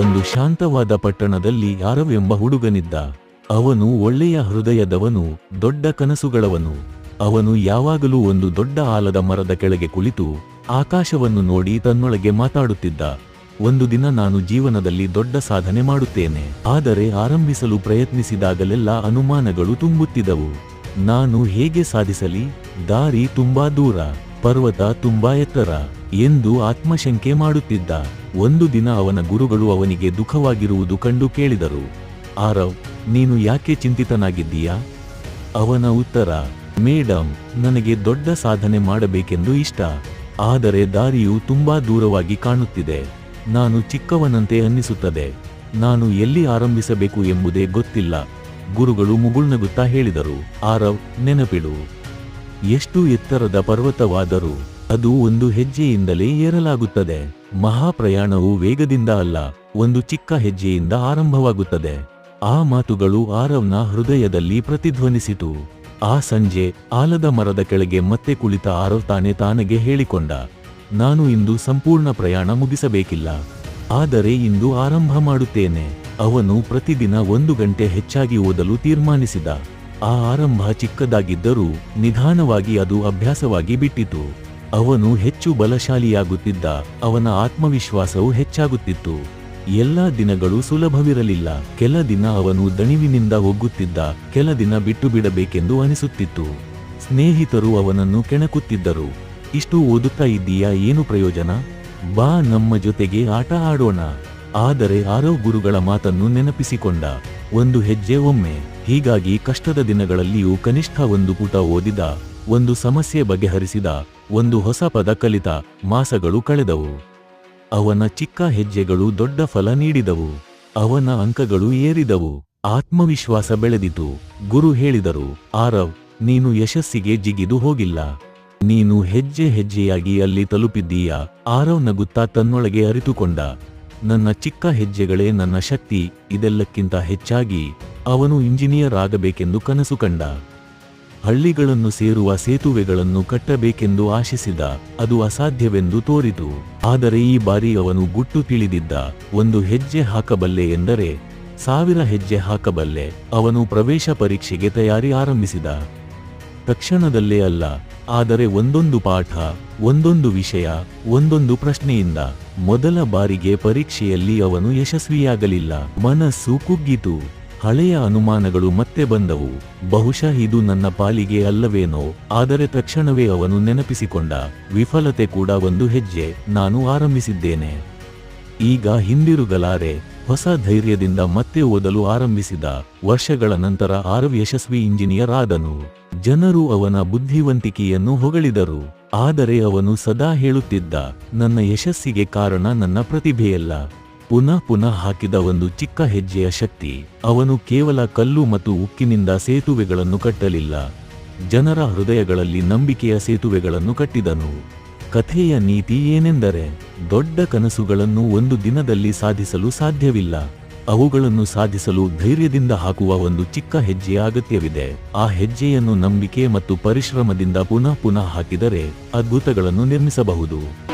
ಒಂದು ಶಾಂತವಾದ ಪಟ್ಟಣದಲ್ಲಿ ಯಾರವೆಂಬ ಹುಡುಗನಿದ್ದ. ಅವನು ಒಳ್ಳೆಯ ಹೃದಯದವನು, ದೊಡ್ಡ ಕನಸುಗಳವನು. ಅವನು ಯಾವಾಗಲೂ ಒಂದು ದೊಡ್ಡ ಆಲದ ಮರದ ಕೆಳಗೆ ಕುಳಿತು ಆಕಾಶವನ್ನು ನೋಡಿ ತನ್ನೊಳಗೆ ಮಾತಾಡುತ್ತಿದ್ದ. ಒಂದು ದಿನ ನಾನು ಜೀವನದಲ್ಲಿ ದೊಡ್ಡ ಸಾಧನೆ ಮಾಡುತ್ತೇನೆ. ಆದರೆ ಆರಂಭಿಸಲು ಪ್ರಯತ್ನಿಸಿದಾಗಲೆಲ್ಲ ಅನುಮಾನಗಳು ತುಂಬುತ್ತಿದ್ದವು. ನಾನು ಹೇಗೆ ಸಾಧಿಸಲಿ? ದಾರಿ ತುಂಬಾ ದೂರ. ಪರ್ವತ ತುಂಬಾ ಎತ್ತರ ಎಂದು ಆತ್ಮಶಂಕೆ ಮಾಡುತ್ತಿದ್ದ. ಒಂದು ದಿನ ಅವನ ಗುರುಗಳು ಅವನಿಗೆ ದುಃಖವಾಗಿರುವುದು ಕಂಡು ಕೇಳಿದರು. ಆರವ್, ನೀನು ಯಾಕೆ ಚಿಂತಿತನಾಗಿದ್ದೀಯಾ? ಅವನ ಉತ್ತರ ಮೇಡಮ್ ನನಗೆ ದೊಡ್ಡ ಸಾಧನೆ ಮಾಡಬೇಕೆಂದು ಇಷ್ಟ. ಆದರೆ ದಾರಿಯು ತುಂಬಾ ದೂರವಾಗಿ ಕಾಣುತ್ತಿದೆ. ನಾನು ಚಿಕ್ಕವನಂತೆ ಅನ್ನಿಸುತ್ತದೆ. ನಾನು ಎಲ್ಲಿ ಆರಂಭಿಸಬೇಕು ಎಂಬುದೇ ಗೊತ್ತಿಲ್ಲ. ಗುರುಗಳು ಮುಗುಳ್ನಗುತ್ತಾ ಹೇಳಿದರು. ಆರವ್, ನೆನಪಿಡು. ಎಷ್ಟು ಎತ್ತರದ ಪರ್ವತವಾದರೂ ಅದು ಒಂದು ಹೆಜ್ಜೆಯಿಂದಲೇ ಏರಲಾಗುತ್ತದೆ. ಮಹಾಪ್ರಯಾಣವು ವೇಗದಿಂದ ಅಲ್ಲ, ಒಂದು ಚಿಕ್ಕ ಹೆಜ್ಜೆಯಿಂದ ಆರಂಭವಾಗುತ್ತದೆ. ಆ ಮಾತುಗಳು ಆರವ್ನ ಹೃದಯದಲ್ಲಿ ಪ್ರತಿಧ್ವನಿಸಿತು. ಆ ಸಂಜೆ ಆಲದ ಮರದ ಕೆಳಗೆ ಮತ್ತೆ ಕುಳಿತ ಆರವ್ ತಾನೇ ತಾನಗೆ ಹೇಳಿಕೊಂಡ, ನಾನು ಇಂದು ಸಂಪೂರ್ಣ ಪ್ರಯಾಣ ಮುಗಿಸಬೇಕಿಲ್ಲ. ಆದರೆ ಇಂದು ಆರಂಭ ಮಾಡುತ್ತೇನೆ. ಅವನು ಪ್ರತಿದಿನ ಒಂದು ಗಂಟೆ ಹೆಚ್ಚಾಗಿ ಓದಲು ತೀರ್ಮಾನಿಸಿದ. ಆ ಆರಂಭ ಚಿಕ್ಕದಾಗಿದ್ದರೂ ನಿಧಾನವಾಗಿ ಅದು ಅಭ್ಯಾಸವಾಗಿ ಬಿಟ್ಟಿತು. ಅವನು ಹೆಚ್ಚು ಬಲಶಾಲಿಯಾಗುತ್ತಿದ್ದ, ಅವನ ಆತ್ಮವಿಶ್ವಾಸವು ಹೆಚ್ಚಾಗುತ್ತಿತ್ತು. ಎಲ್ಲಾ ದಿನಗಳು ಸುಲಭವಿರಲಿಲ್ಲ. ಕೆಲ ದಿನ ಅವನು ದಣಿವಿನಿಂದ ಒಗ್ಗುತ್ತಿದ್ದ ಕೆಲ ದಿನ ಬಿಟ್ಟು ಬಿಡಬೇಕೆಂದು ಅನಿಸುತ್ತಿತ್ತು. ಸ್ನೇಹಿತರು ಅವನನ್ನು ಕೆಣಕುತ್ತಿದ್ದರು. ಇಷ್ಟು ಓದುತ್ತಾ ಇದ್ದೀಯಾ, ಏನು ಪ್ರಯೋಜನ? ಬಾ, ನಮ್ಮ ಜೊತೆಗೆ ಆಟ ಆಡೋಣ. ಆದರೆ ಆರೋ ಗುರುಗಳ ಮಾತನ್ನು ನೆನಪಿಸಿಕೊಂಡ. ಒಂದು ಹೆಜ್ಜೆ ಒಮ್ಮೆ. ಹೀಗಾಗಿ ಕಷ್ಟದ ದಿನಗಳಲ್ಲಿಯೂ ಕನಿಷ್ಠ ಒಂದು ಪುಟ ಓದಿದ, ಒಂದು ಸಮಸ್ಯೆ ಬಗೆಹರಿಸಿದ, ಒಂದು ಹೊಸ ಪದ ಕಲಿತ ಮಾಸಗಳು ಕಳೆದವು. ಅವನ ಚಿಕ್ಕ ಹೆಜ್ಜೆಗಳು ದೊಡ್ಡ ಫಲ ನೀಡಿದವು. ಅವನ ಅಂಕಗಳು ಏರಿದವು. ಆತ್ಮವಿಶ್ವಾಸ ಬೆಳೆದಿತು. ಗುರು ಹೇಳಿದರು, ಆರವ್, ನೀನು ಯಶಸ್ಸಿಗೆ ಜಿಗಿದು ಹೋಗಿಲ್ಲ. ನೀನು ಹೆಜ್ಜೆ ಹೆಜ್ಜೆಯಾಗಿ ಅಲ್ಲಿ ತಲುಪಿದ್ದೀಯಾ? ಆರವ್ ನಗುತ್ತಾ ತನ್ನೊಳಗೆ ಅರಿತುಕೊಂಡ, ನನ್ನ ಚಿಕ್ಕ ಹೆಜ್ಜೆಗಳೇ ನನ್ನ ಶಕ್ತಿ, ಇದೆಲ್ಲಕ್ಕಿಂತ ಹೆಚ್ಚಾಗಿ ಅವನು ಇಂಜಿನಿಯರ್ ಆಗಬೇಕೆಂದು ಕನಸು ಕಂಡ. ಹಳ್ಳಿಗಳನ್ನು ಸೇರುವ ಸೇತುವೆಗಳನ್ನು ಕಟ್ಟಬೇಕೆಂದು ಆಶಿಸಿದ, ಅದು ಅಸಾಧ್ಯವೆಂದು ತೋರಿತು. ಆದರೆ ಈ ಬಾರಿ ಅವನು ಗುಟ್ಟು ತಿಳಿದಿದ್ದ, ಒಂದು ಹೆಜ್ಜೆ ಹಾಕಬಲ್ಲೆ ಎಂದರೆ, ಸಾವಿರ ಹೆಜ್ಜೆ ಹಾಕಬಲ್ಲೆ ಅವನು ಪ್ರವೇಶ ಪರೀಕ್ಷೆಗೆ ತಯಾರಿ ಆರಂಭಿಸಿದ. ತಕ್ಷಣದಲ್ಲೇ ಅಲ್ಲ, ಆದರೆ ಒಂದೊಂದು ಪಾಠ, ಒಂದೊಂದು ವಿಷಯ, ಒಂದೊಂದು ಪ್ರಶ್ನೆಯಿಂದ ಮೊದಲ ಬಾರಿಗೆ ಪರೀಕ್ಷೆಯಲ್ಲಿ ಅವನು ಯಶಸ್ವಿಯಾಗಲಿಲ್ಲ. ಮನಸ್ಸು ಕುಗ್ಗಿತು. ಹಳೆಯ ಅನುಮಾನಗಳು ಮತ್ತೆ ಬಂದವು. ಬಹುಶಃ ಇದು ನನ್ನ ಪಾಲಿಗೆ ಅಲ್ಲವೇನೋ, ಆದರೆ ತಕ್ಷಣವೇ ಅವನು ನೆನಪಿಸಿಕೊಂಡ, ವಿಫಲತೆ ಕೂಡ ಒಂದು ಹೆಜ್ಜೆ ನಾನು ಆರಂಭಿಸಿದ್ದೇನೆ. ಈಗ ಹಿಂದಿರುಗಲಾರೆ, ಹೊಸ ಧೈರ್ಯದಿಂದ ಮತ್ತೆ ಓದಲು ಆರಂಭಿಸಿದ, ವರ್ಷಗಳ ನಂತರ ಆರವ್ ಯಶಸ್ವಿ ಇಂಜಿನಿಯರ್ ಆದನು. ಜನರು ಅವನ ಬುದ್ಧಿವಂತಿಕೆಯನ್ನು ಹೊಗಳಿದರು, ಆದರೆ ಅವನು ಸದಾ ಹೇಳುತ್ತಿದ್ದ, ನನ್ನ ಯಶಸ್ಸಿಗೆ ಕಾರಣ ನನ್ನ ಪ್ರತಿಭೆಯಲ್ಲ. ಪುನಃ ಪುನಃ ಹಾಕಿದ ಒಂದು ಚಿಕ್ಕ ಹೆಜ್ಜೆಯ ಶಕ್ತಿ. ಅವನು ಕೇವಲ ಕಲ್ಲು ಮತ್ತು ಉಕ್ಕಿನಿಂದ ಸೇತುವೆಗಳನ್ನು ಕಟ್ಟಲಿಲ್ಲ. ಜನರ ಹೃದಯಗಳಲ್ಲಿ ನಂಬಿಕೆಯ ಸೇತುವೆಗಳನ್ನು ಕಟ್ಟಿದನು. ಕಥೆಯ ನೀತಿ ಏನೆಂದರೆ, ದೊಡ್ಡ ಕನಸುಗಳನ್ನು ಒಂದು ದಿನದಲ್ಲಿ ಸಾಧಿಸಲು ಸಾಧ್ಯವಿಲ್ಲ. ಅವುಗಳನ್ನು ಸಾಧಿಸಲು ಧೈರ್ಯದಿಂದ ಹಾಕುವ ಒಂದು ಚಿಕ್ಕ ಹೆಜ್ಜೆಯ ಅಗತ್ಯವಿದೆ. ಆ ಹೆಜ್ಜೆಯನ್ನು ನಂಬಿಕೆ ಮತ್ತು ಪರಿಶ್ರಮದಿಂದ ಪುನಃ ಪುನಃ ಹಾಕಿದರೆ ಅದ್ಭುತಗಳನ್ನು ನಿರ್ಮಿಸಬಹುದು.